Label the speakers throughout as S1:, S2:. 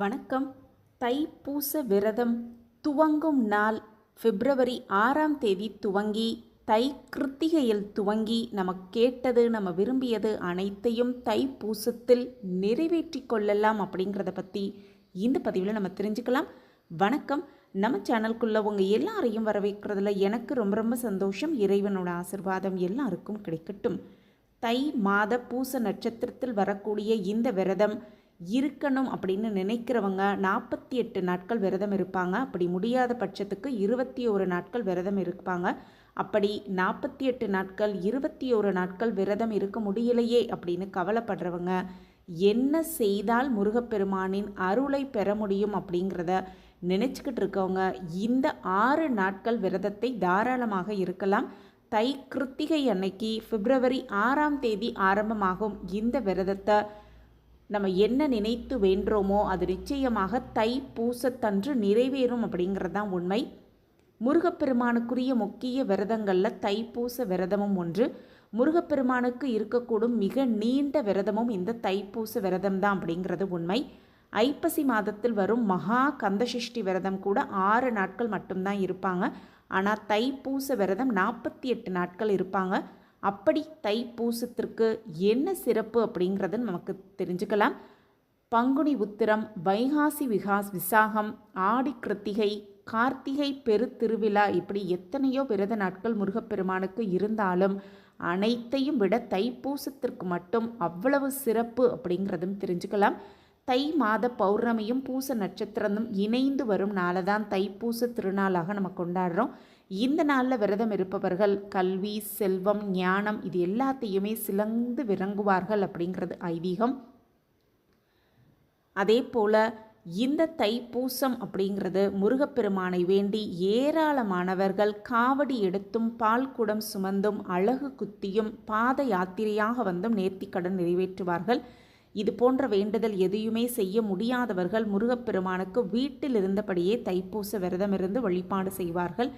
S1: வணக்கம். தைப்பூச விரதம். துவங்கும் நாள் பிப்ரவரி ஆறாம் தேதி துவங்கி தை கிருத்திகையில் துவங்கி நம்ம கேட்டது நம்ம விரும்பியது அனைத்தையும் தைப்பூசத்தில் நிறைவேற்றி கொள்ளலாம் அப்படிங்கிறத பற்றி இந்த பதிவில் நம்ம தெரிஞ்சுக்கலாம். வணக்கம். நம்ம சேனல்குள்ளே உங்கள் எல்லாரையும் வரவேற்கிறதுல எனக்கு ரொம்ப ரொம்ப சந்தோஷம். இறைவனோட ஆசிர்வாதம் எல்லாருக்கும் கிடைக்கட்டும். தை மாத பூச நட்சத்திரத்தில் வரக்கூடிய இந்த விரதம் இருக்கணும் அப்படின்னு நினைக்கிறவங்க நாற்பத்தி எட்டு நாட்கள் விரதம் இருப்பாங்க. அப்படி முடியாத பட்சத்துக்கு இருபத்தி ஒரு நாட்கள் விரதம் இருப்பாங்க. அப்படி நாற்பத்தி எட்டு நாட்கள் இருபத்தி ஒரு நாட்கள் விரதம் இருக்க முடியலையே அப்படின்னு கவலைப்படுறவங்க என்ன செய்தால் முருகப்பெருமானின் அருளை பெற முடியும் அப்படிங்கிறத நினச்சிக்கிட்டு இருக்கவங்க இந்த ஆறு நாட்கள் விரதத்தை தாராளமாக இருக்கலாம். தை கிருத்திகை அன்னைக்கு பிப்ரவரி ஆறாம் தேதி ஆரம்பமாகும் இந்த விரதத்தை நம்ம என்ன நினைத்து வேண்டுறோமோ அது நிச்சயமாக தை பூசத்தன்று நிறைவேறும் அப்படிங்கிறது தான் உண்மை. முருகப்பெருமானுக்குரிய முக்கிய விரதங்களில் தைப்பூச விரதமும் ஒன்று. முருகப்பெருமானுக்கு இருக்கக்கூடும் மிக நீண்ட விரதமும் இந்த தைப்பூச விரதம் தான் அப்படிங்கிறது உண்மை. ஐப்பசி மாதத்தில் வரும் மகா கந்தசஷ்டி விரதம் கூட ஆறு நாட்கள் மட்டும்தான் இருப்பாங்க. ஆனால் தைப்பூச விரதம் நாற்பத்தி எட்டு நாட்கள் இருப்பாங்க. அப்படி தைப்பூசத்திற்கு என்ன சிறப்பு அப்படிங்கிறது நமக்கு தெரிஞ்சுக்கலாம். பங்குனி உத்திரம் வைகாசி விகாஸ் விசாகம் ஆடி கிருத்திகை கார்த்திகை பெருத்திருவிழா இப்படி எத்தனையோ விரத நாட்கள் முருகப்பெருமானுக்கு இருந்தாலும் அனைத்தையும் விட தைப்பூசத்திற்கு மட்டும் அவ்வளவு சிறப்பு அப்படிங்கிறதும் தெரிஞ்சுக்கலாம். தை மாத பௌர்ணமியும் பூச நட்சத்திரமும் இணைந்து வரும் நாளை தான் தைப்பூச திருநாளாக நம்ம கொண்டாடுறோம். இந்த நாளில் விரதம் இருப்பவர்கள் கல்வி செல்வம் ஞானம் இது எல்லாத்தையுமே சிலந்து விளங்குவார்கள் அப்படிங்கிறது ஐதீகம். அதே போல் இந்த தைப்பூசம் அப்படிங்கிறது முருகப்பெருமானை வேண்டி ஏராளமானவர்கள் காவடி எடுத்தும் பால் குடம் சுமந்தும் அழகு குத்தியும் பாத யாத்திரையாக வந்தும் நேர்த்திக்கடன் நிறைவேற்றுவார்கள். இது போன்ற வேண்டுதல் எதையுமே செய்ய முடியாதவர்கள் முருகப்பெருமானுக்கு வீட்டில் இருந்தபடியே தைப்பூச விரதமிருந்து வழிபாடு செய்வார்கள்.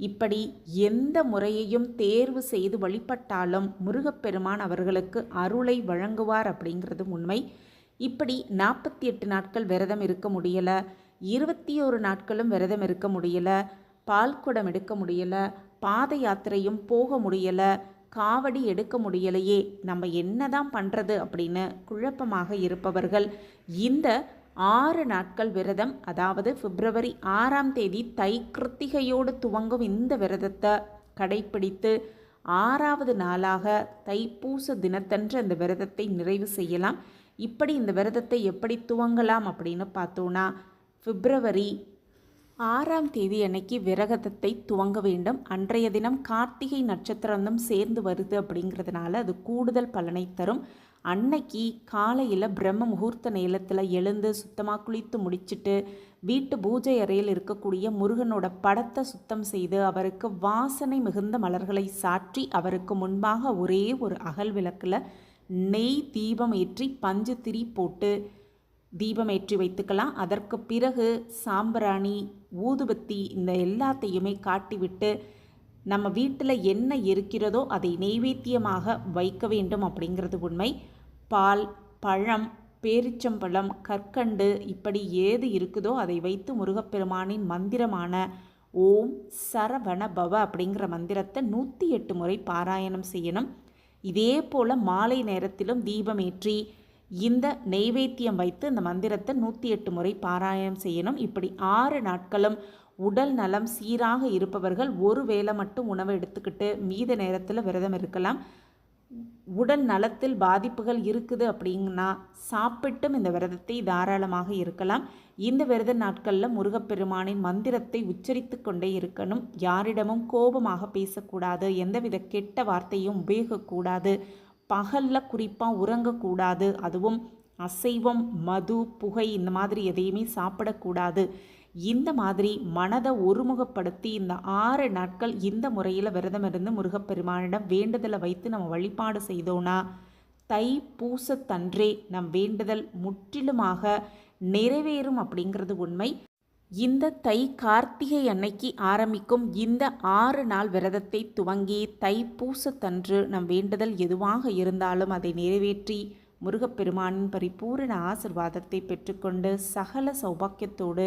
S1: இப்படி எந்த முறையையும் தேர்வு செய்து வழிபட்டாலும் முருகப்பெருமான் அவர்களுக்கு அருளை வழங்குவார் அப்படிங்கிறது உண்மை. இப்படி நாற்பத்தி எட்டு நாட்கள் விரதம் இருக்க முடியலை இருபத்தி ஒரு நாட்களும் விரதம் இருக்க முடியலை பால் குடம் எடுக்க முடியலை பாத யாத்திரையும் போக முடியலை காவடி எடுக்க முடியலையே நம்ம என்னதான் பண்ணுறது அப்படின்னு குழப்பமாக இருப்பவர்கள் இந்த ஆறு நாட்கள் விரதம் அதாவது பிப்ரவரி ஆறாம் தேதி தை கிருத்திகையோடு துவங்கும் இந்த விரதத்தை கடைப்பிடித்து ஆறாவது நாளாக தைப்பூச தினத்தன்று அந்த விரதத்தை நிறைவு செய்யலாம். இப்படி இந்த விரதத்தை எப்படி துவங்கலாம் அப்படின்னு பார்த்தோன்னா பிப்ரவரி ஆறாம் தேதி அன்னைக்கு விரகதத்தை துவங்க வேண்டும். அன்றைய தினம் கார்த்திகை நட்சத்திரம் சேர்ந்து வருது அப்படிங்கிறதுனால அது கூடுதல் பலனை தரும். அன்னைக்கு காலையில் பிரம்ம முகூர்த்த நேரத்தில் எழுந்து சுத்தமாக குளித்து முடிச்சுட்டு வீட்டு பூஜை அறையில் இருக்கக்கூடிய முருகனோட படத்தை சுத்தம் செய்து அவருக்கு வாசனை மிகுந்த மலர்களை சாற்றி அவருக்கு முன்பாக ஒரே ஒரு அகல் விளக்கில் நெய் தீபம் ஏற்றி பஞ்சு திரி போட்டு தீபம் ஏற்றி வைத்துக்கலாம். அதற்கு பிறகு சாம்பிராணி ஊதுபத்தி இந்த எல்லாத்தையுமே காட்டிவிட்டு நம்ம வீட்டில் என்ன இருக்கிறதோ அதை நெய்வேத்தியமாக வைக்க வேண்டும் அப்படிங்கிறது உண்மை. பால் பழம் பேரிச்சம்பழம் கற்கண்டு இப்படி ஏது இருக்குதோ அதை வைத்து முருகப்பெருமானின் மந்திரமான ஓம் சரவண பவ அப்படிங்கிற மந்திரத்தை நூற்றி எட்டு முறை பாராயணம் செய்யணும். இதே போல் மாலை நேரத்திலும் தீபம் ஏற்றி இந்த நெய்வேத்தியம் வைத்து இந்த மந்திரத்தை நூற்றி எட்டு முறை பாராயணம் செய்யணும். இப்படி ஆறு நாட்களும் உடல் நலம் சீராக இருப்பவர்கள் ஒரு வேளை மட்டும் உணவை எடுத்துக்கிட்டு மீத நேரத்தில் விரதம் இருக்கலாம். உடல் நலத்தில் பாதிப்புகள் இருக்குது அப்படின்னா சாப்பிட்டும் இந்த விரதத்தை தாராளமாக இருக்கலாம். இந்த விரத நாட்களில் முருகப்பெருமானின் மந்திரத்தை உச்சரித்து கொண்டே இருக்கணும். யாரிடமும் கோபமாக பேசக்கூடாது. எந்தவித கெட்ட வார்த்தையும் உபயோகக்கூடாது. பகலில் குறிப்பாக உறங்கக்கூடாது. அதுவும் அசைவம் மது புகை இந்த மாதிரி எதையுமே சாப்பிடக்கூடாது. இந்த மாதிரி மனதை ஒருமுகப்படுத்தி இந்த ஆறு நாட்கள் இந்த முறையில் விரதம் இருந்து முருகப்பெருமானிடம் வேண்டுதலை வைத்து நம்ம வழிபாடு செய்தோன்னா தை பூசத்தன்றே நம் வேண்டுதல் முற்றிலுமாக நிறைவேறும் அப்படிங்கிறது உண்மை. இந்த தை கார்த்திகை அன்னைக்கு ஆரம்பிக்கும் இந்த ஆறு நாள் விரதத்தை துவங்கி தை பூசத்தன்று நம் வேண்டுதல் எதுவாக இருந்தாலும் அதை நிறைவேற்றி முருகப்பெருமானின் பரிபூரண ஆசிர்வாதத்தை பெற்றுக்கொண்டு சகல சௌபாக்கியத்தோடு